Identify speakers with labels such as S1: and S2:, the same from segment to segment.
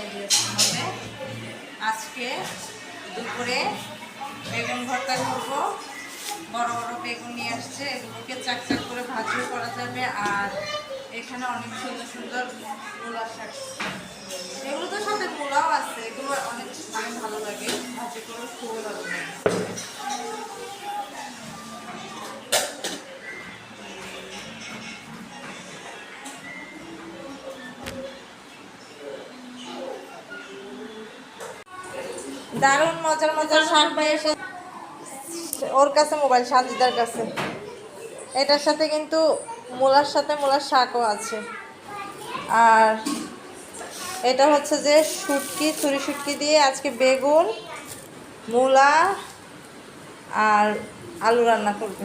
S1: হবে। আজকে দুপুরে বেগুন ভর্তা করব। বড় বড় বেগুন নিয়ে আসছে, এগুলোকে চাক চাক করে ভাজিও করা যাবে। আর এখানে অনেক সুন্দর সুন্দর মূলা শাক। এগুলো সাথে মূলাও আছে, এগুলো অনেক ভালো লাগে, ভাজি করে খুবই ভালো লাগে। দারুণ মজার মজার শাক ভাই এসে ওর কাছে মোবাইল, সাজিদার কাছে। এটার সাথে কিন্তু মূলার সাথে মূলার শাকও আছে। আর এটা হচ্ছে যে শুটকি, ছুরি শুটকি দিয়ে আজকে বেগুন, মূলা আর আলু রান্না করবে।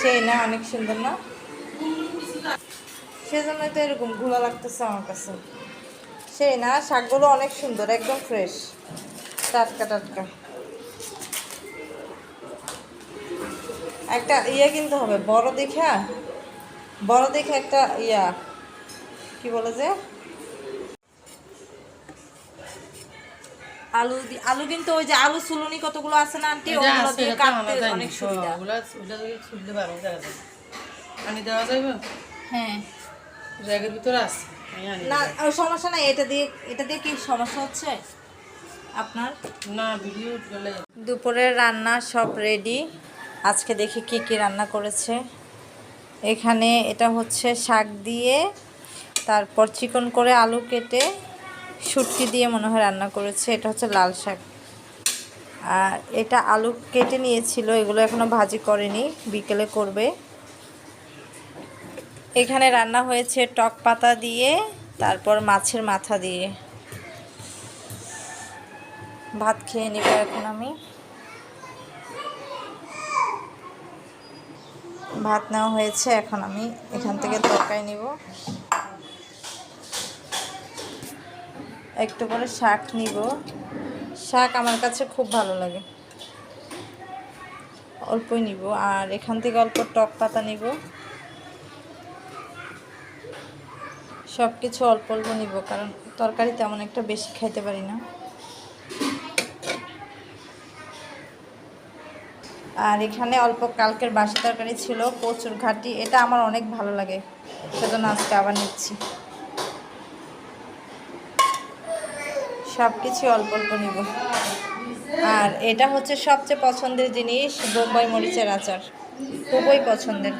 S1: সেই না, অনেক সুন্দর না? সেজন্যই তো এরকম ঘোলা লাগতেছে আমার কাছে। সেই না শাকগুলো অনেক সুন্দর একদম ফ্রেশ টাটকা টাটকা। একটা ইয়ে কিনতে হবে বড় দেখা বড় দেখে একটা ইয়া কি বলে যে? আলু আলু কিন্তু ওই যে আলু সুলুনি কতগুলো আছে না আন্টি ওগুলো দিয়ে কাটতে। অনেক সুবিধা।
S2: হ্যাঁ, ওগুলা- ওগুলা দিয়ে ছুলতে জায়গা আনি দেওয়া যাবে?
S1: হ্যাঁ।
S2: জায়গার ভিতরে আছে
S1: না। সমস্যা নাই এটা দিয়ে এটা দিয়ে কি সমস্যা হচ্ছে? আপনার?
S2: না ভিডিও
S1: দুপুরের রান্না সব রেডি আজকে দেখি কি কি রান্না করেছে। এখানে এটা হচ্ছে শাক দিয়ে তারপর চিকন করে আলু কেটে শুটকি দিয়ে মনে হয় রান্না করেছে। এটা হচ্ছে লাল শাক। আর এটা আলু কেটে নিয়েছিল এগুলো এখনও ভাজি করেনি বিকেলে করবে। এখানে রান্না হয়েছে টক পাতা দিয়ে, তারপর মাছের মাথা দিয়ে। ভাত খেয়ে নিব এখন আমি। ভাত নেওয়া হয়েছে, এখন আমি এখান থেকে তরকারি নিব। একটু করে শাক নিব। শাক আমার কাছে খুব ভালো লাগে। অল্পই নিব, আর এখান থেকে অল্প টক পাতা নিব। সব কিছু অল্প অল্প নিব, কারণ তরকারি তেমন একটা বেশি খাইতে পারি না। আর এখানে অল্প কালকের বাসি তরকারি ছিল প্রচুর ঘাটি, এটা আমার অনেক ভালো লাগে। সেজন্য আজকে আবার নিচ্ছি। সব কিছু অল্প অল্প নিব। আর এটা হচ্ছে সবচেয়ে পছন্দের জিনিস বোম্বাই মরিচের আচার। খুবই পছন্দের।